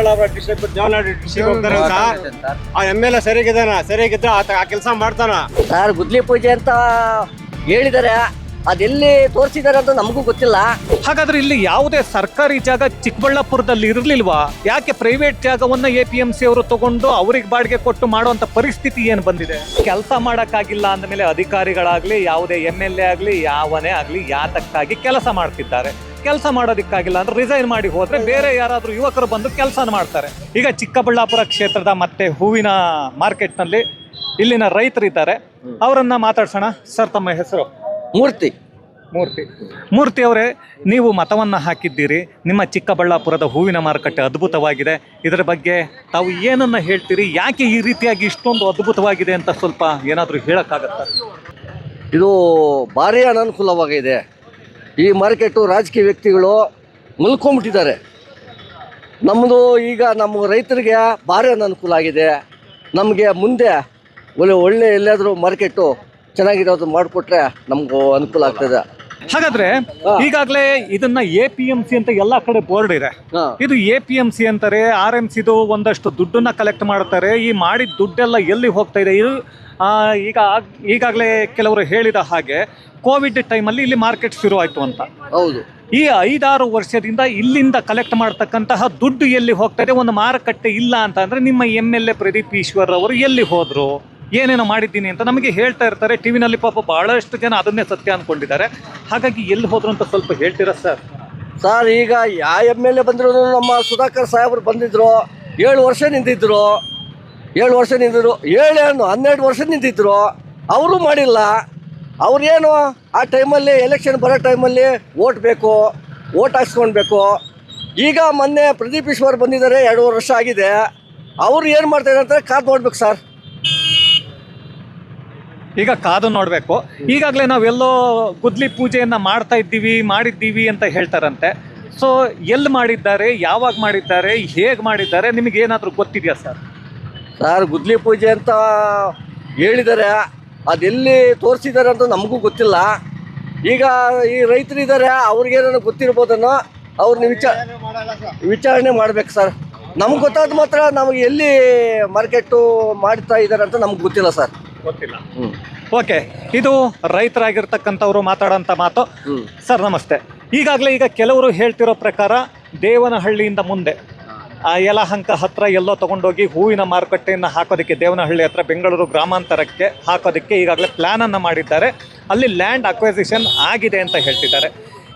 Chikkaballapur district Devanahalli district ಹೋಗ್ತಾರೆ sir ಆ M L A ಸರಿಯಾಗಿದ್ದಾನ ಸರಿಯಾಗಿದ್ರೆ ಆತ ಆ ಕೆಲಸ ಮಾಡ್ತಾನ. ಸರ್ ಗುದ್ಲಿ ಪೂಜೆ ಅಂತ ಹೇಳಿದ್ದಾರೆ ಅದೆಲ್ಲಿ ತೋರಿಸಿದ್ದಾರೆ ಅಂತ ನಮಗೂ ಗೊತ್ತಿಲ್ಲ. ಹಾಗಾದ್ರೆ ಇಲ್ಲಿ ಯಾವುದೇ ಸರ್ಕಾರಿ ಜಾಗ ಚಿಕ್ಕಬಳ್ಳಾಪುರದಲ್ಲಿ ಇರಲಿಲ್ವಾ? ಯಾಕೆ ಪ್ರೈವೇಟ್ ಜಾಗವನ್ನ ಎ ಪಿ ಎಂ ಸಿ ಅವರು ತಗೊಂಡು ಅವ್ರಿಗೆ ಬಾಡಿಗೆ ಕೊಟ್ಟು ಮಾಡುವಂತ ಪರಿಸ್ಥಿತಿ ಏನು ಬಂದಿದೆ? ಕೆಲಸ ಮಾಡೋಕ್ಕಾಗಿಲ್ಲ ಅಂದಮೇಲೆ ಅಧಿಕಾರಿಗಳಾಗ್ಲಿ ಯಾವುದೇ ಎಂ ಎಲ್ ಎ ಆಗ್ಲಿ ಯಾವನೇ ಆಗ್ಲಿ ಯಾತಕ್ಕಾಗಿ ಕೆಲಸ ಮಾಡ್ತಿದ್ದಾರೆ? ಕೆಲಸ ಮಾಡೋದಕ್ಕಾಗಿಲ್ಲ ಅಂದ್ರೆ ರಿಸೈನ್ ಮಾಡಿ ಹೋದ್ರೆ ಬೇರೆ ಯಾರಾದ್ರೂ ಯುವಕರು ಬಂದು ಕೆಲಸ ಮಾಡ್ತಾರೆ. ಈಗ ಚಿಕ್ಕಬಳ್ಳಾಪುರ ಕ್ಷೇತ್ರದ ಮತ್ತೆ ಹೂವಿನ ಮಾರ್ಕೆಟ್ನಲ್ಲಿ ಇಲ್ಲಿನ ರೈತರಿದ್ದಾರೆ ಅವರನ್ನ ಮಾತಾಡ್ಸೋಣ. ಸರ್ ತಮ್ಮ ಹೆಸರು? ಮೂರ್ತಿ. ಮೂರ್ತಿ. ಮೂರ್ತಿ ಅವರೇ ನೀವು ಮತವನ್ನು ಹಾಕಿದ್ದೀರಿ. ನಿಮ್ಮ ಚಿಕ್ಕಬಳ್ಳಾಪುರದ ಹೂವಿನ ಮಾರುಕಟ್ಟೆ ಅದ್ಭುತವಾಗಿದೆ. ಇದರ ಬಗ್ಗೆ ತಾವು ಏನನ್ನ ಹೇಳ್ತೀರಿ? ಯಾಕೆ ಈ ರೀತಿಯಾಗಿ ಇಷ್ಟೊಂದು ಅದ್ಭುತವಾಗಿದೆ ಅಂತ ಸ್ವಲ್ಪ ಏನಾದರೂ ಹೇಳೋಕ್ಕಾಗತ್ತಾ? ಇದು ಭಾರಿ ಅನನುಕೂಲವಾಗಿದೆ. ಈ ಮಾರ್ಕೆಟು ರಾಜಕೀಯ ವ್ಯಕ್ತಿಗಳು ಮಲ್ಕೊಂಬಿಟ್ಟಿದ್ದಾರೆ. ನಮ್ಮದು ಈಗ ನಮ್ಮ ರೈತರಿಗೆ ಭಾರಿ ಅನನುಕೂಲ ಆಗಿದೆ. ನಮಗೆ ಮುಂದೆ ಒಳ್ಳೆ ಒಳ್ಳೆ ಎಲ್ಲಾದರೂ ಮಾರ್ಕೆಟು ಚೆನ್ನಾಗಿರೋದು ಮಾಡಿಕೊಟ್ರೆ ನಮಗೂ ಅನುಕೂಲ ಆಗ್ತದೆ. ಹಾಗಾದ್ರೆ ಈಗಾಗಲೇ ಇದನ್ನ ಎ ಪಿ ಎಂ ಸಿ ಅಂತ ಎಲ್ಲಾ ಕಡೆ ಬೋರ್ಡ್ ಇದೆ. ಇದು ಎ ಪಿ ಎಂ ಸಿ ಅಂತಾರೆ ಆರ್ ಎಂ ಸಿದು ಒಂದಷ್ಟು ದುಡ್ಡನ್ನ ಕಲೆಕ್ಟ್ ಮಾಡ್ತಾರೆ ಈ ಮಾಡಿದ ದುಡ್ಡೆಲ್ಲ ಎಲ್ಲಿ ಹೋಗ್ತಾ ಇದೆ? ಇದು ಈಗ ಈಗಾಗಲೇ ಕೆಲವರು ಹೇಳಿದ ಹಾಗೆ ಕೋವಿಡ್ ಟೈಮಲ್ಲಿ ಇಲ್ಲಿ ಮಾರ್ಕೆಟ್ ಶುರು ಆಯ್ತು ಅಂತ. ಹೌದು. ಈ ಐದಾರು ವರ್ಷದಿಂದ ಇಲ್ಲಿಂದ ಕಲೆಕ್ಟ್ ಮಾಡ್ತಕ್ಕಂತಹ ದುಡ್ಡು ಎಲ್ಲಿ ಹೋಗ್ತಾ ಇದೆ ಒಂದು ಮಾರುಕಟ್ಟೆ ಇಲ್ಲ ಅಂತ ಅಂದ್ರೆ ನಿಮ್ಮ M L A Pradeep Eshwar ಅವರು ಎಲ್ಲಿ ಹೋದ್ರು? ಏನೇನೋ ಮಾಡಿದ್ದೀನಿ ಅಂತ ನಮಗೆ ಹೇಳ್ತಾ ಇರ್ತಾರೆ. ಟಿವಿನಲ್ಲಿ ಪಾಪ ಭಾಳಷ್ಟು ಜನ ಅದನ್ನೇ ಸತ್ಯ ಅನ್ಕೊಂಡಿದ್ದಾರೆ. ಹಾಗಾಗಿ ಎಲ್ಲಿ ಹೋದ್ರು ಅಂತ ಸ್ವಲ್ಪ ಹೇಳ್ತೀರಾ ಸರ್? ಸರ್ ಈಗ ಯಾವ ಎಂ ಎಲ್ ಎ ಬಂದಿರೋದು ನಮ್ಮ ಸುಧಾಕರ್ ಸಾಹೇಬರು ಬಂದಿದ್ರು. ಏಳು ವರ್ಷ ನಿಂತಿದ್ರು. ಏಳು ವರ್ಷ ನಿಂತಿದ್ರು. ಏಳೇನು ಹನ್ನೆರಡು ವರ್ಷ ನಿಂತಿದ್ರು. ಅವರು ಮಾಡಿಲ್ಲ. ಅವ್ರೇನು ಆ ಟೈಮಲ್ಲಿ ಎಲೆಕ್ಷನ್ ಬರೋ ಟೈಮಲ್ಲಿ ಓಟ್ ಬೇಕು ಓಟ್ ಹಾಕ್ಸ್ಕೊಳ್ಬೇಕು. ಈಗ ಮೊನ್ನೆ ಪ್ರದೀಪ್ ಈಶ್ವರ್ ಬಂದಿದ್ದಾರೆ ಎರಡೂವರೆ ವರ್ಷ ಆಗಿದೆ. ಅವ್ರು ಏನು ಮಾಡ್ತಾರೆ ಅಂತ ಕಾದು ನೋಡ್ಬೇಕು ಸರ್. ಈಗ ಕಾದು ನೋಡಬೇಕು. ಈಗಾಗಲೇ ನಾವೆಲ್ಲೋ ಗುದ್ಲಿ ಪೂಜೆಯನ್ನು ಮಾಡ್ತಾ ಇದ್ದೀವಿ, ಮಾಡಿದ್ದೀವಿ ಅಂತ ಹೇಳ್ತಾರಂತೆ. ಸೊ ಎಲ್ಲಿ ಮಾಡಿದ್ದಾರೆ, ಯಾವಾಗ ಮಾಡಿದ್ದಾರೆ, ಹೇಗೆ ಮಾಡಿದ್ದಾರೆ ನಿಮಗೇನಾದರೂ ಗೊತ್ತಿದೆಯಾ ಸರ್? ಸರ್ ಗುದ್ಲಿ ಪೂಜೆ ಅಂತ ಹೇಳಿದ್ದಾರೆ ಅದೆಲ್ಲಿ ತೋರಿಸಿದ್ದಾರೆ ಅಂತ ನಮಗೂ ಗೊತ್ತಿಲ್ಲ. ಈಗ ಈ ರೈತರು ಇದ್ದಾರೆ ಅವ್ರಿಗೇನೋ ಗೊತ್ತಿರ್ಬೋದನ್ನೋ ಅವ್ರನ್ನ ವಿಚಾರ ವಿಚಾರಣೆ ಮಾಡ್ಬೇಕು ಸರ್. ನಮ್ಗೆ ಗೊತ್ತಾದ ಮಾತ್ರ ನಮಗೆ ಎಲ್ಲಿ ಮಾರ್ಕೆಟು ಮಾಡ್ತಾ ಇದ್ದಾರೆ ಅಂತ ನಮ್ಗೆ ಗೊತ್ತಿಲ್ಲ ಸರ್. ಗೊತ್ತಿಲ್ಲ. ಹ್ಞೂ ಓಕೆ ಇದು ರೈತರಾಗಿರ್ತಕ್ಕಂಥವ್ರು ಮಾತಾಡೋಂಥ ಮಾತು. ಹ್ಞೂ ಸರ್ ನಮಸ್ತೆ. ಈಗಾಗಲೇ ಈಗ ಕೆಲವರು ಹೇಳ್ತಿರೋ ಪ್ರಕಾರ ದೇವನಹಳ್ಳಿಯಿಂದ ಮುಂದೆ ಆ ಯಲಹಂಕ ಹತ್ರ ಎಲ್ಲೋ ತಗೊಂಡೋಗಿ ಹೂವಿನ ಮಾರುಕಟ್ಟೆಯನ್ನು ಹಾಕೋದಕ್ಕೆ ದೇವನಹಳ್ಳಿ ಹತ್ರ ಬೆಂಗಳೂರು ಗ್ರಾಮಾಂತರಕ್ಕೆ ಹಾಕೋದಕ್ಕೆ ಈಗಾಗಲೇ ಪ್ಲ್ಯಾನನ್ನು ಮಾಡಿದ್ದಾರೆ. ಅಲ್ಲಿ ಲ್ಯಾಂಡ್ ಅಕ್ವೈಸಿಷನ್ ಆಗಿದೆ ಅಂತ ಹೇಳ್ತಿದ್ದಾರೆ.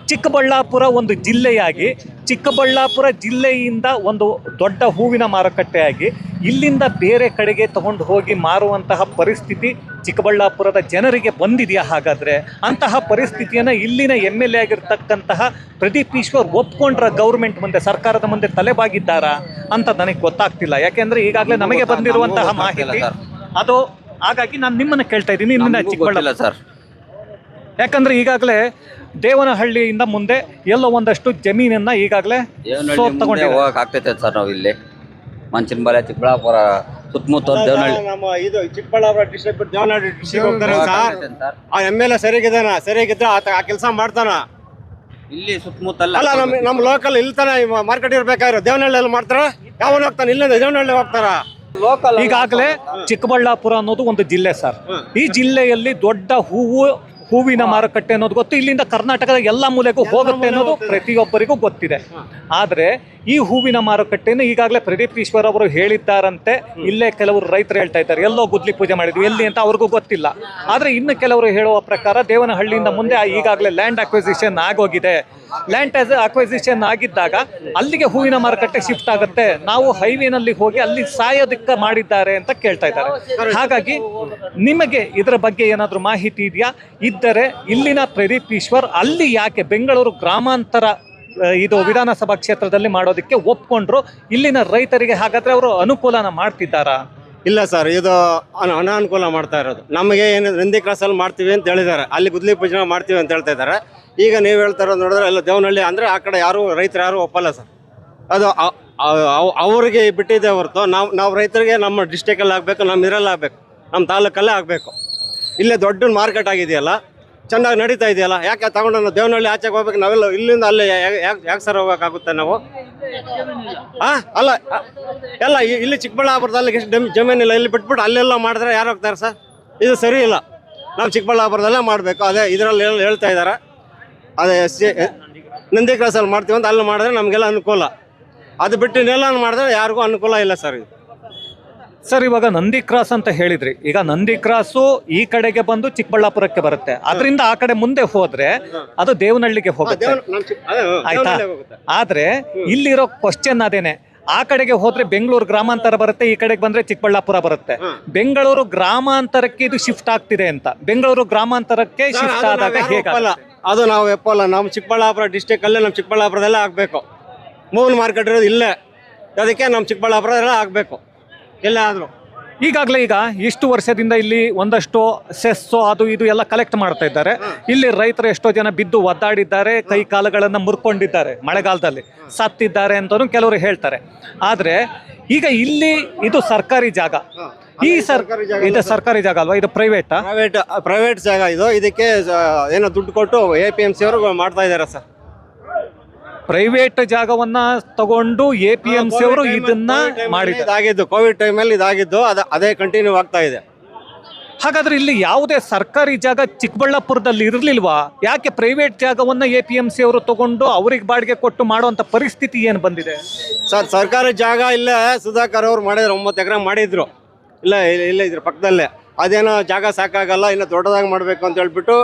ಚಿಕ್ಕಬಳ್ಳಾಪುರ ಒಂದು ಜಿಲ್ಲೆಯಾಗಿ ಚಿಕ್ಕಬಳ್ಳಾಪುರ ಜಿಲ್ಲೆಯಿಂದ ಒಂದು ದೊಡ್ಡ ಹೂವಿನ ಮಾರುಕಟ್ಟೆಯಾಗಿ ಇಲ್ಲಿಂದ ಬೇರೆ ಕಡೆಗೆ ತಗೊಂಡು ಹೋಗಿ ಮಾರುವಂತಹ ಪರಿಸ್ಥಿತಿ ಚಿಕ್ಕಬಳ್ಳಾಪುರದ ಜನರಿಗೆ ಬಂದಿದೆಯಾ ಹಾಗಾದರೆ? ಅಂತಹ ಪರಿಸ್ಥಿತಿಯನ್ನು ಇಲ್ಲಿನ ಎಂ ಎಲ್ ಎ ಆಗಿರ್ತಕ್ಕಂತಹ ಪ್ರದೀಪ್ ಈಶ್ವರ್ ಒಪ್ಕೊಂಡ್ರ ಗೌರ್ಮೆಂಟ್ ಮುಂದೆ ಸರ್ಕಾರದ ಮುಂದೆ ತಲೆಬಾಗಿದ್ದಾರಾ ಅಂತ ನನಗೆ ಗೊತ್ತಾಗ್ತಿಲ್ಲ. ಯಾಕೆಂದರೆ ಈಗಾಗಲೇ ನಮಗೆ ಬಂದಿರುವಂತಹ ಮಾಹಿತಿ ಅದು ಹಾಗಾಗಿ ನಾನು ನಿಮ್ಮನ್ನು ಕೇಳ್ತಾ ಇದ್ದೀನಿ ಚಿಕ್ಕಬಳ್ಳಾಪುರ ಸರ್. ಯಾಕಂದ್ರೆ ಈಗಾಗಲೇ ದೇವನಹಳ್ಳಿಯಿಂದ ಮುಂದೆ ಎಲ್ಲೋ ಒಂದಷ್ಟು ಜಮೀನನ್ನ ಈಗಾಗಲೇ ದೇವನಹಳ್ಳಿ ಸೋತ್ ಮುಂದೆ ತಗೊಂಡಿದ್ದಾರೆ. ಹೋಗಕ್ ಆಗ್ತೈತೆ ಸರ್ ನಾವು ಇಲ್ಲಿ. ಮಂಚನಬಾಲೆ ಚಿಕ್ಕಬಳ್ಳಾಪುರ ಸುತ್ತಮುತ್ತ ದೇವನಹಳ್ಳಿ. ನಮ್ಮ ಇದು ಚಿಕ್ಕಬಳ್ಳಾಪುರ ಡಿಸ್ಟ್ರಿಕ್ಟ್ ದೇವನಹಳ್ಳಿ ಡಿಸ್ಟ್ರಿಕ್ಟ್ ಹೋಗ್ತಾರೆ ಸರ್. ಹೋಗಕ್ಕಾಗ್ತೈತೆ ಸರ್. ಆ ಎಂ ಎಲ್ ಎ ಸರಿಯಾಗಿದ್ದಾನ ಸರಿಯಾಗಿದ್ರೆ ಆತ ಆ ಕೆಲಸ ಮಾಡ್ತಾನ. ಇಲ್ಲಿ ಸುತ್ತಮುತ್ತಲ್ಲ ಅಲ್ಲ ನಮ್ಮ ನಮ್ಮ ಲೋಕಲ್ ಇಲ್ಲಿ ತಾನೆ ಮಾರ್ಕೆಟ್ ಇರ್ಬೇಕಾದ್ರೆ ದೇವನಹಳ್ಳಿ ಮಾಡ್ತಾರ? ಯಾವನ್ ಹೋಗ್ತಾನೆ? ಇಲ್ಲಿಂದ ದೇವನಹಳ್ಳಿ ಹೋಗ್ತಾರ? ಈಗಾಗಲೇ ಚಿಕ್ಕಬಳ್ಳಾಪುರ ಅನ್ನೋದು ಒಂದು ಜಿಲ್ಲೆ ಸರ್. ಈ ಜಿಲ್ಲೆಯಲ್ಲಿ ದೊಡ್ಡ ಹೂವು ಹೂವಿನ ಮಾರುಕಟ್ಟೆ ಅನ್ನೋದು ಗೊತ್ತು. ಇಲ್ಲಿಂದ ಕರ್ನಾಟಕದ ಎಲ್ಲ ಮೂಲೆಗೂ ಹೋಗುತ್ತೆ ಅನ್ನೋದು ಪ್ರತಿಯೊಬ್ಬರಿಗೂ ಗೊತ್ತಿದೆ. ಆದರೆ ಈ ಹೂವಿನ ಮಾರುಕಟ್ಟೆಯನ್ನು ಈಗಾಗಲೇ ಪ್ರದೀಪ್ ಈಶ್ವರ್ ಅವರು ಹೇಳಿದ್ದಾರಂತೆ. ಇಲ್ಲೇ ಕೆಲವರು ರೈತರು ಹೇಳ್ತಾ ಇದ್ದಾರೆ. ಎಲ್ಲೋ ಗುದ್ಲಿ ಪೂಜೆ ಮಾಡಿದ್ವಿ. ಎಲ್ಲಿ ಅಂತ ಅವ್ರಿಗೂ ಗೊತ್ತಿಲ್ಲ. ಆದರೆ ಇನ್ನು ಕೆಲವರು ಹೇಳುವ ಪ್ರಕಾರ ದೇವನಹಳ್ಳಿಯಿಂದ ಮುಂದೆ ಈಗಾಗಲೇ ಲ್ಯಾಂಡ್ ಅಕ್ವಿಸಿಷನ್ ಆಗೋಗಿದೆ. ಲ್ಯಾಂಡ್ ಅಕ್ವೈಸಿಷನ್ ಆಗಿದ್ದಾಗ ಅಲ್ಲಿಗೆ ಹೂವಿನ ಮಾರುಕಟ್ಟೆ ಶಿಫ್ಟ್ ಆಗುತ್ತೆ. ನಾವು ಹೈವೇನಲ್ಲಿ ಹೋಗಿ ಅಲ್ಲಿ ಸಾಯೋದಕ್ಕೆ ಮಾಡಿದ್ದಾರೆ ಅಂತ ಕೇಳ್ತಾ ಇದ್ದಾರೆ. ಹಾಗಾಗಿ ನಿಮಗೆ ಇದರ ಬಗ್ಗೆ ಏನಾದರೂ ಮಾಹಿತಿ ಇದೆಯಾ? ಇದ್ದರೆ ಇಲ್ಲಿನ ಪ್ರದೀಪ್ ಈಶ್ವರ್ ಅಲ್ಲಿ ಯಾಕೆ ಬೆಂಗಳೂರು ಗ್ರಾಮಾಂತರ ಇದು ವಿಧಾನಸಭಾ ಕ್ಷೇತ್ರದಲ್ಲಿ ಮಾಡೋದಕ್ಕೆ ಒಪ್ಕೊಂಡ್ರು? ಇಲ್ಲಿನ ರೈತರಿಗೆ ಹಾಗಾದ್ರೆ ಅವರು ಅನುಕೂಲನ ಮಾಡ್ತಿದ್ದಾರಾ? ಇಲ್ಲ ಸರ್, ಇದು ಅನ- ಅನಾನುಕೂಲ ಮಾಡ್ತಾ ಇರೋದು. ನಮಗೆ ಏನು ನಂದಿ ಕ್ರಾಸಲ್ಲಿ ಮಾಡ್ತೀವಿ ಅಂತ ಹೇಳಿದ್ದಾರೆ. ಅಲ್ಲಿ ಗುದ್ಲಿ ಪೂಜೆ ಮಾಡ್ತೀವಿ ಅಂತ ಹೇಳ್ತಾ ಇದ್ದಾರೆ. ಈಗ ನೀವು ಹೇಳ್ತಾ ಇರೋದು ನೋಡಿದ್ರೆ ಎಲ್ಲ ದೇವನಹಳ್ಳಿ ಅಂದರೆ ಆ ಕಡೆ ಯಾರು ರೈತರು ಯಾರು ಒಪ್ಪಲ್ಲ ಸರ್. ಅದು ಅವರಿಗೆ ಬಿಟ್ಟಿದೆ ಹೊರತು ನಾವು ನಾವು ರೈತರಿಗೆ ನಮ್ಮ ಡಿಸ್ಟಿಕಲ್ಲಿ ಆಗಬೇಕು, ನಮ್ಮ ಇದರಲ್ಲಿ ಆಗಬೇಕು, ನಮ್ಮ ತಾಲೂಕಲ್ಲೇ ಆಗಬೇಕು. ಇಲ್ಲೇ ದೊಡ್ಡ ಮಾರ್ಕೆಟ್ ಆಗಿದೆಯಲ್ಲ, ಚೆನ್ನಾಗಿ ನಡೀತಾ ಇದೆಯಲ್ಲ, ಯಾಕೆ ತಗೊಂಡು ನಾವು ದೇವನಹಳ್ಳಿ ಆಚೆಗೆ ಹೋಗ್ಬೇಕು? ನಾವೆಲ್ಲ ಇಲ್ಲಿಂದ ಅಲ್ಲೇ ಯಾಕೆ ಸರ್ ಹೋಗೋಕ್ಕಾಗುತ್ತೆ ನಾವು? ಹಾಂ ಅಲ್ಲ ಎಲ್ಲ ಇಲ್ಲಿ ಚಿಕ್ಕಬಳ್ಳಾಪುರದಲ್ಲಿ ಎಷ್ಟು ಜಮ್- ಜಮೀನಿಲ್ಲ ಇಲ್ಲಿ ಬಿಟ್ಬಿಟ್ಟು ಅಲ್ಲೆಲ್ಲ ಮಾಡಿದ್ರೆ ಯಾರು ಹೋಗ್ತಾರೆ ಸರ್? ಇದು ಸರಿ ಇಲ್ಲ. ನಾವು ಚಿಕ್ಕಬಳ್ಳಾಪುರದಲ್ಲೇ ಮಾಡಬೇಕು, ಅದೇ ಇದರಲ್ಲಿ ಹೇಳ್ತಾ ಇದ್ದಾರೆ. ಅದೇ ನಂದಿ ನಂದಿ ಕ್ರಾಸಲ್ಲಿ ಮಾಡ್ತೀವಿ ಅಂತ ಅಲ್ಲಿ ಮಾಡಿದ್ರೆ ನಮಗೆಲ್ಲ ಅನುಕೂಲ. ಅದು ಬಿಟ್ಟು ನೆಲ ಮಾಡಿದ್ರೆ ಯಾರಿಗೂ ಅನುಕೂಲ ಇಲ್ಲ ಸರ್ ಇದು. ಸರ್ ಇವಾಗ ನಂದಿ ಕ್ರಾಸ್ ಅಂತ ಹೇಳಿದ್ರಿ. ಈಗ ನಂದಿ ಕ್ರಾಸು ಈ ಕಡೆಗೆ ಬಂದು ಚಿಕ್ಕಬಳ್ಳಾಪುರಕ್ಕೆ ಬರುತ್ತೆ. ಅದರಿಂದ ಆ ಕಡೆ ಮುಂದೆ ಹೋದ್ರೆ ಅದು ದೇವನಹಳ್ಳಿಗೆ ಹೋಗುತ್ತೆ. ಆಯ್ತಾ. ಆದ್ರೆ ಇಲ್ಲಿರೋ ಕ್ವಶನ್ ಅದೇನೆ. ಆ ಕಡೆಗೆ ಹೋದ್ರೆ ಬೆಂಗಳೂರು ಗ್ರಾಮಾಂತರ ಬರುತ್ತೆ ಈ ಕಡೆಗೆ ಬಂದ್ರೆ ಚಿಕ್ಕಬಳ್ಳಾಪುರ ಬರುತ್ತೆ. ಬೆಂಗಳೂರು ಗ್ರಾಮಾಂತರಕ್ಕೆ ಇದು ಶಿಫ್ಟ್ ಆಗ್ತಿದೆ ಅಂತ. ಬೆಂಗಳೂರು ಗ್ರಾಮಾಂತರಕ್ಕೆ ಶಿಫ್ಟ್ ಆದಾಗ ಹೇಗಲ್ಲ. ಅದು ನಾವು ಎಪ್ಪಲ್ಲ. ನಮ್ಮ ಚಿಕ್ಕಬಳ್ಳಾಪುರ ಡಿಸ್ಟಿಕಲ್ಲೇ ನಮ್ಮ ಚಿಕ್ಕಬಳ್ಳಾಪುರದಲ್ಲೇ ಆಗಬೇಕು. ಮೂಲ ಮಾರ್ಕೆಟ್ ಇರೋದು ಇಲ್ಲೇ. ಅದಕ್ಕೆ ನಮ್ಮ ಚಿಕ್ಕಬಳ್ಳಾಪುರದಲ್ಲೇ ಆಗಬೇಕು. ಎಲ್ಲ ಆದರೂ. ಈಗಾಗಲೇ ಈಗ ಇಷ್ಟು ವರ್ಷದಿಂದ ಇಲ್ಲಿ ಒಂದಷ್ಟು ಸೆಸ್ಸು ಅದು ಇದು ಎಲ್ಲ ಕಲೆಕ್ಟ್ ಮಾಡ್ತಾ ಇದ್ದಾರೆ. ಇಲ್ಲಿ ರೈತರು ಎಷ್ಟೋ ಜನ ಬಿದ್ದು ಒದ್ದಾಡಿದ್ದಾರೆ ಕೈ ಕಾಲುಗಳನ್ನು ಮುರ್ಕೊಂಡಿದ್ದಾರೆ ಮಳೆಗಾಲದಲ್ಲಿ. ಸತ್ತಿದ್ದಾರೆ ಅಂತಲೂ ಕೆಲವರು ಹೇಳ್ತಾರೆ. ಆದರೆ ಈಗ ಇಲ್ಲಿ ಇದು ಸರ್ಕಾರಿ ಜಾಗ. ಈ ಸರ್ ಸರ್ಕಾರಿ ಜಾಗ ಇದು ಸರ್ಕಾರಿ ಜಾಗ ಅಲ್ವಾ? ಇದು ಪ್ರೈವೇಟ್ ಪ್ರೈವೇಟ್ ಪ್ರೈವೇಟ್ ಜಾಗ ಇದು. ಇದಕ್ಕೆ ಏನೋ ದುಡ್ಡು ಕೊಟ್ಟು ಎ ಪಿ ಎಂ ಸಿ ಅವರು ಮಾಡ್ತಾ ಇದ್ದಾರೆ ಸರ್. ಪ್ರೈವೇಟ್ ಜಾಗವನ್ನ ತಗೊಂಡು ಎ ಪಿ ಎಂ ಸಿ ಅವರು ಇದನ್ನ ಮಾಡಿದ್ದು ಇದಾಗಿದ್ದು ಕೋವಿಡ್ ಟೈಮಲ್ಲಿ ಇದಾಗಿದ್ದು ಅದ ಅದೇ ಕಂಟಿನ್ಯೂ ಆಗ್ತಾ ಇದೆ. ಹಾಗಾದ್ರೆ ಇಲ್ಲಿ ಯಾವುದೇ ಸರ್ಕಾರಿ ಜಾಗ ಚಿಕ್ಕಬಳ್ಳಾಪುರದಲ್ಲಿ ಇರಲಿಲ್ವಾ? ಯಾಕೆ ಪ್ರೈವೇಟ್ ಜಾಗವನ್ನ ಎ ಪಿ ಎಂ ಸಿ ಅವರು ತಗೊಂಡು ಅವ್ರಿಗೆ ಬಾಡಿಗೆ ಕೊಟ್ಟು ಮಾಡುವಂತ ಪರಿಸ್ಥಿತಿ ಏನು ಬಂದಿದೆ? ಸರ್ ಸರ್ಕಾರಿ ಜಾಗ ಇಲ್ಲ. ಸುಧಾಕರ್ ಅವ್ರು ಮಾಡಿದ್ರು ಒಂಬತ್ತು ಎಕರೆ ಮಾಡಿದ್ರು. ಇಲ್ಲ ಇಲ್ಲ- ಇಲ್ಲ ಇದ್ರ ಪಕ್ಕದಲ್ಲೇ. ಅದೇನೋ ಜಾಗ ಸಾಕಾಗಲ್ಲ ಇನ್ನು ದೊಡ್ಡದಾಗಿ ಮಾಡಬೇಕು ಅಂತ ಹೇಳ್ಬಿಟ್ಟು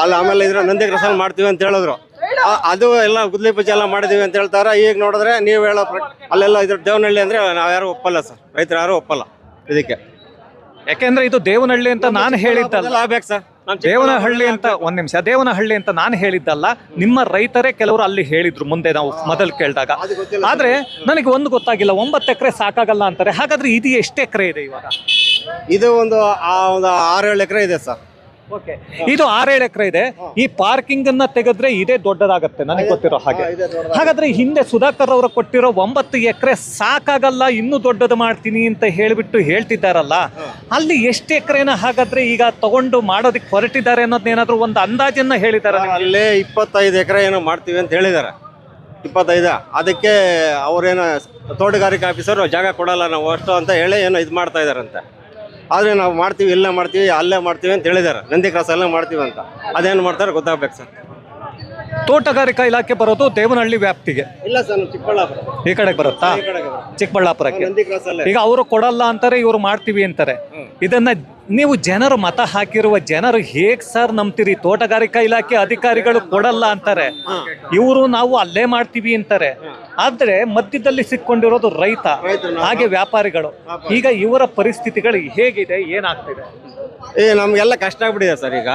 ಅಲ್ಲಿ ಆಮೇಲೆ ಇದ್ರ ನಂದಿ ಕ್ರಸಲ್ ಮಾಡ್ತೀವಿ ಅಂತ ಹೇಳಿದ್ರು. ಅದು ಎಲ್ಲ ಗುದ್ಲಿ ಪೂಜೆ ಎಲ್ಲ ಮಾಡಿದೀವಿ ಅಂತ ಹೇಳ್ತಾರೆ. ಈಗ ನೋಡಿದ್ರೆ ನೀವು ಹೇಳೋ ಅಲ್ಲೆಲ್ಲ ಇದ್ರ ದೇವನಹಳ್ಳಿ ಅಂದ್ರೆ ನಾವು ಯಾರು ಒಪ್ಪಲ್ಲ ಸರ್. ರೈತರು ಯಾರು ಒಪ್ಪಲ್ಲ. ಇದಕ್ಕೆ. ಯಾಕೆಂದ್ರೆ ಇದು ದೇವನಹಳ್ಳಿ ಅಂತ ನಾನು ಹೇಳಿದ್ದಲ್ಲ. ಆಗ್ಬೇಕು ಸರ್. ದೇವನಹಳ್ಳಿ ಅಂತ ಒಂದ್ ನಿಮಿಷ. ದೇವನಹಳ್ಳಿ ಅಂತ ನಾನು ಹೇಳಿದ್ದಲ್ಲ ನಿಮ್ಮ ರೈತರೇ ಕೆಲವರು ಅಲ್ಲಿ ಹೇಳಿದ್ರು ಮುಂದೆ ನಾವು ಮೊದಲು ಕೇಳಿದಾಗ. ಆದ್ರೆ ನನಗೆ ಒಂದು ಗೊತ್ತಾಗಿಲ್ಲ ಒಂಬತ್ತು ಎಕರೆ ಸಾಕಾಗಲ್ಲ ಅಂತಾರೆ. ಹಾಗಾದ್ರೆ ಇದು ಎಷ್ಟು ಎಕರೆ ಇದೆ ಇವಾಗ? ಇದು ಒಂದು ಆ ಒಂದು ಆರು ಏಳು ಎಕರೆ ಇದೆ ಸರ್. ಇದು ಆರೇಳು ಎಕರೆ ಇದೆ. ಈ ಪಾರ್ಕಿಂಗ್ ಅನ್ನ ತೆಗೆದ್ರೆ ಇದೇ ದೊಡ್ಡದಾಗತ್ತೆ ನನಗೆ ಗೊತ್ತಿರೋ ಹಾಗೆ. ಹಾಗಾದ್ರೆ ಹಿಂದೆ ಸುಧಾಕರ್ ಅವರು ಕೊಟ್ಟಿರೋ ಒಂಬತ್ತು ಎಕರೆ ಸಾಕಾಗಲ್ಲ ಇನ್ನೂ ದೊಡ್ಡದು ಮಾಡ್ತೀನಿ ಅಂತ ಹೇಳಿಬಿಟ್ಟು ಹೇಳ್ತಿದ್ದಾರಲ್ಲ ಅಲ್ಲಿ ಎಷ್ಟು ಎಕರೆನ ಹಾಗಾದ್ರೆ ಈಗ ತಗೊಂಡು ಮಾಡೋದಕ್ಕೆ ಹೊರಟಿದ್ದಾರೆ ಅನ್ನೋದನ್ನೇನಾದ್ರೂ ಒಂದು ಅಂದಾಜನ್ನ ಹೇಳಿದ್ದಾರೆ ಅಲ್ಲೇ ಇಪ್ಪತ್ತೈದು ಎಕರೆ ಏನೋ ಮಾಡ್ತೀವಿ ಅಂತ ಹೇಳಿದ್ದಾರೆ ಇಪ್ಪತ್ತೈದು. ಅದಕ್ಕೆ ಅವ್ರೇನೋ ತೋಟಗಾರಿಕೆ ಆಫೀಸರು ಜಾಗ ಕೊಡಲ್ಲ ನಾವು ಅಷ್ಟು ಅಂತ ಹೇಳಿ ಏನೋ ಇದು ಮಾಡ್ತಾ ಇದಾರಂತೆ. ಆದರೆ ನಾವು ಮಾಡ್ತೀವಿ, ಇಲ್ಲೇ ಮಾಡ್ತೀವಿ, ಅಲ್ಲೇ ಮಾಡ್ತೀವಿ ಅಂತ ಹೇಳಿದ್ದಾರೆ. ನಂದಿ ಕ್ರಾಸ್ ಅಲ್ಲೇ ಮಾಡ್ತೀವಿ ಅಂತ. ಅದೇನು ಮಾಡ್ತಾರೆ ಗೊತ್ತಾಗ್ಬೇಕು ಸರ್. ತೋಟಗಾರಿಕಾ ಇಲಾಖೆ ಬರೋದು ದೇವನಹಳ್ಳಿ ವ್ಯಾಪ್ತಿಗೆ. ಇಲ್ಲ ಸರ್ ನಾವು ಚಿಕ್ಕಬಳ್ಳಾಪುರ. ಈ ಕಡೆಗೆ ಬರುತ್ತಾ? ಈ ಕಡೆಗೆ ಬರೋದು. ಚಿಕ್ಕಬಳ್ಳಾಪುರಕ್ಕೆ. ನಂದಿ ಕ್ರಾಸ್ ಅಲ್ಲೇ ಈಗ ಅವರು ಕೊಡಲ್ಲ ಅಂತಾರೆ ಇವರು ಮಾಡ್ತೀವಿ ಅಂತಾರೆ. ಇದನ್ನ ನೀವು ಜನರು ಮತ ಹಾಕಿರುವ ಜನರು ಹೇಗ್ ಸರ್ ನಂಬ್ತೀರಿ? ತೋಟಗಾರಿಕಾ ಇಲಾಖೆ ಅಧಿಕಾರಿಗಳು ಕೊಡಲ್ಲ ಅಂತಾರೆ. ಇವರು ನಾವು ಅಲ್ಲೇ ಮಾಡ್ತೀವಿ ಅಂತಾರೆ. ಆದ್ರೆ ಮಧ್ಯದಲ್ಲಿ ಸಿಕ್ಕೊಂಡಿರೋದು ರೈತ ಹಾಗೆ ವ್ಯಾಪಾರಿಗಳು. ಈಗ ಇವರ ಪರಿಸ್ಥಿತಿಗಳು ಹೇಗಿದೆ ಏನಾಗ್ತಿದೆ? ಏ ನಮ್ಗೆಲ್ಲ ಕಷ್ಟ ಆಗ್ಬಿಟ್ಟಿದೆ ಸರ್ ಈಗ.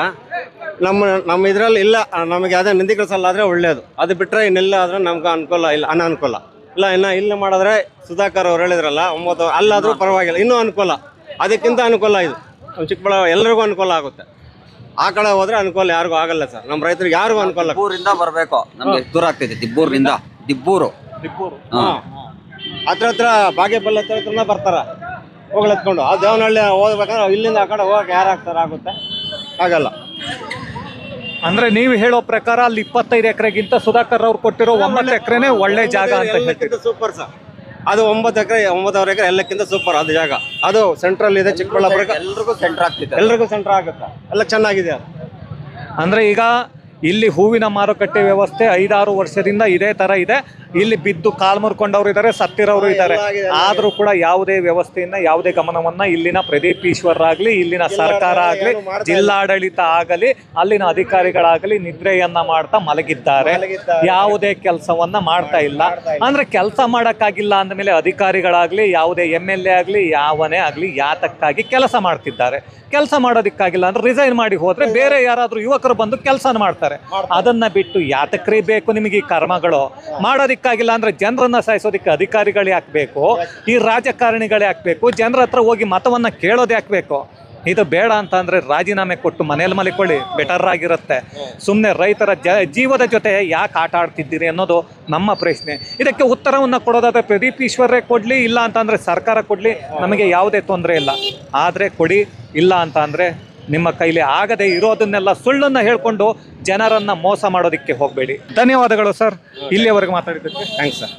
ನಮ್ಮ ನಮ್ಮ ಇದರಲ್ಲಿ ಇಲ್ಲ. ನಮಗೆ ಅದೇ ನಂದಿ ಆದರೆ ಒಳ್ಳೇದು. ಅದು ಬಿಟ್ಟರೆ ಇನ್ನೆಲ್ಲ ಆದರೆ ನಮ್ಗೆ ಅನುಕೂಲ ಇಲ್ಲ ಅನಾನುಕೂಲ ಇಲ್ಲ ಇನ್ನು ಇಲ್ಲಿ ಮಾಡಿದ್ರೆ ಸುಧಾಕರ್ ಅವ್ರು ಹೇಳಿದ್ರಲ್ಲ ಒಂಬತ್ತು ಅಲ್ಲಾದರೂ ಪರವಾಗಿಲ್ಲ ಇನ್ನೂ ಅನುಕೂಲ. ಅದಕ್ಕಿಂತ ಅನುಕೂಲ ಇದು. ನಮ್ಮ ಚಿಕ್ಕಬಳ್ಳಾ ಎಲ್ಲರಿಗೂ ಅನುಕೂಲ ಆಗುತ್ತೆ. ಆ ಕಡೆ ಹೋದ್ರೆ ಅನುಕೂಲ ಯಾರಿಗೂ ಆಗಲ್ಲ ಸರ್. ನಮ್ಮ ರೈತರಿಗೆ ಯಾರಿಗೂ ಅನುಕೂಲ ದಿಬ್ಬೂರಿಂದ ಬರಬೇಕು. ನಮಗೆ ದೂರ ಆಗ್ತೈತೆ ದಿಬ್ಬೂರಿಂದ. ದಿಬ್ಬೂರು. ಹಾ. ಹತ್ರ ಹತ್ರ ಬಾಗೇಪಲ್ಲಿ ಹತ್ರ ಹತ್ರನೇ ಬರ್ತಾರ. ಹೋಗ್ಲತ್ಕೊಂಡು. ಆ ದೇವನಹಳ್ಳಿ ಹೋಗ್ಬೇಕಾದ್ರೆ ಇಲ್ಲಿಂದ ಆ ಕಡೆ ಹೋಗಕ್ಕೆ ಯಾರು ಆಗ್ತಾರೆ ಆಗುತ್ತೆ? ಆಗಲ್ಲ. ಅಂದ್ರೆ ನೀವು ಹೇಳೋ ಪ್ರಕಾರ ಅಲ್ಲಿ ಇಪ್ಪತ್ತೈದು ಎಕರೆಗಿಂತ ಸುಧಾಕರ್ ಅವ್ರು ಕೊಟ್ಟಿರೋ ಒಂಬತ್ತು ಎಕರೆನೇ ಒಳ್ಳೆ ಜಾಗ ಅಂತ ಹೇಳ್ತೀವಿ. ಸೂಪರ್ ಸರ್ ಅದು ಒಂಬತ್ತು ಎಕರೆ ಒಂಬತ್ತುವರೆ ಎಕರೆ ಎಲ್ಲಕ್ಕಿಂತ ಸೂಪರ್ ಅದು ಜಾಗ. ಅದು ಸೆಂಟ್ರಲ್ ಇದೆ ಚಿಕ್ಕಬಳ್ಳಾಪುರ ಎಲ್ರಿಗೂ ಸೆಂಟರ್ ಆಗ್ತಿದೆ. ಎಲ್ರಿಗೂ ಸೆಂಟರ್ ಆಗುತ್ತೆ. ಎಲ್ಲ ಚೆನ್ನಾಗಿದೆ ಅದು. ಅಂದ್ರೆ ಈಗ ಇಲ್ಲಿ ಹೂವಿನ ಮಾರುಕಟ್ಟೆ ವ್ಯವಸ್ಥೆ ಐದಾರು ವರ್ಷದಿಂದ ಇದೇ ತರ ಇದೆ. ಇಲ್ಲಿ ಬಿದ್ದು ಕಾಲ್ ಮುರ್ಕೊಂಡವ್ರು ಇದ್ದಾರೆ ಸತ್ತಿರೋರು ಇದ್ದಾರೆ ಆದ್ರೂ ಕೂಡ ಯಾವುದೇ ವ್ಯವಸ್ಥೆಯನ್ನ ಯಾವುದೇ ಗಮನವನ್ನ ಇಲ್ಲಿನ ಪ್ರದೀಪ್ ಈಶ್ವರ್ ಆಗ್ಲಿ ಇಲ್ಲಿನ ಸರ್ಕಾರ ಆಗ್ಲಿ. ಜಿಲ್ಲಾಡಳಿತ ಆಗಲಿ ಅಲ್ಲಿನ ಅಧಿಕಾರಿಗಳಾಗಲಿ ನಿದ್ರೆಯನ್ನ ಮಾಡ್ತಾ ಮಲಗಿದ್ದಾರೆ. ಮಲಗಿದ್ದಾರೆ. ಯಾವುದೇ ಕೆಲಸವನ್ನ ಮಾಡ್ತಾ ಇಲ್ಲ. ಅಂದ್ರೆ ಕೆಲಸ ಮಾಡಕ್ಕಾಗಿಲ್ಲ ಅಂದಮೇಲೆ ಅಧಿಕಾರಿಗಳಾಗ್ಲಿ ಯಾವುದೇ ಎಂ ಎಲ್ ಎ ಆಗ್ಲಿ ಯಾವನೇ ಆಗ್ಲಿ ಯಾತಕ್ಕಾಗಿ ಕೆಲಸ ಮಾಡ್ತಿದ್ದಾರೆ. ಕೆಲಸ ಮಾಡೋದಕ್ಕಾಗಿಲ್ಲ ಅಂದ್ರೆ ರಿಸೈನ್ ಮಾಡಿ ಹೋದ್ರೆ ಬೇರೆ ಯಾರಾದ್ರೂ ಯುವಕರು ಬಂದು ಕೆಲಸ ಮಾಡ್ತಾರೆ. ಅದನ್ನ ಬಿಟ್ಟು ಯಾತಕ್ರಿ ಬೇಕು ನಿಮಗೆ ಈ ಕರ್ಮಗಳು? ಮಾಡೋದಿಕ್ಕಾಗಿಲ್ಲ ಅಂದ್ರೆ ಜನರನ್ನ ಸಾಯಿಸೋದಕ್ಕೆ ಅಧಿಕಾರಿಗಳು ಯಾಕೆ ಬೇಕು ಈ ರಾಜಕಾರಣಿಗಳು ಯಾಕೆ ಬೇಕು ಜನರ ಹತ್ರ ಹೋಗಿ ಮತವನ್ನ ಕೇಳೋದು ಯಾಕೆ ಬೇಕು ಇದು ಬೇಡ ಅಂತ ಅಂದ್ರೆ ರಾಜೀನಾಮೆ ಕೊಟ್ಟು ಮನೇಲಿ ಮಲಿಕೊಳ್ಳಿ ಬೆಟರ್ ಆಗಿರುತ್ತೆ. ಸುಮ್ಮನೆ ರೈತರ ಜೀವದ ಜೊತೆ ಯಾಕೆ ಆಟ ಆಡ್ತಿದ್ದೀರಿ ಅನ್ನೋದು ನಮ್ಮ ಪ್ರಶ್ನೆ. ಇದಕ್ಕೆ ಉತ್ತರವನ್ನು ಕೊಡೋದಾದ್ರೆ ಪ್ರದೀಪ್ ಈಶ್ವರೇ ಕೊಡ್ಲಿ, ಇಲ್ಲ ಅಂತ ಅಂದ್ರೆ ಸರ್ಕಾರ ಕೊಡ್ಲಿ, ನಮಗೆ ಯಾವುದೇ ತೊಂದರೆ ಇಲ್ಲ. ಆದರೆ ಕೊಡಿ, ಇಲ್ಲ ಅಂತ ಅಂದ್ರೆ ನಿಮ್ಮ ಕೈಲಿ ಆಗದೆ ಇರೋದನ್ನೆಲ್ಲ ಸುಳ್ಳನ್ನ ಹೇಳ್ಕೊಂಡು ಜನರನ್ನ ಮೋಸ ಮಾಡೋದಕ್ಕೆ ಹೋಗಬೇಡಿ. ಧನ್ಯವಾದಗಳು ಸರ್. ಇಲ್ಲಿಯವರೆಗೆ ಮಾತಾಡಿದ್ದಕ್ಕೆ. Thanks sir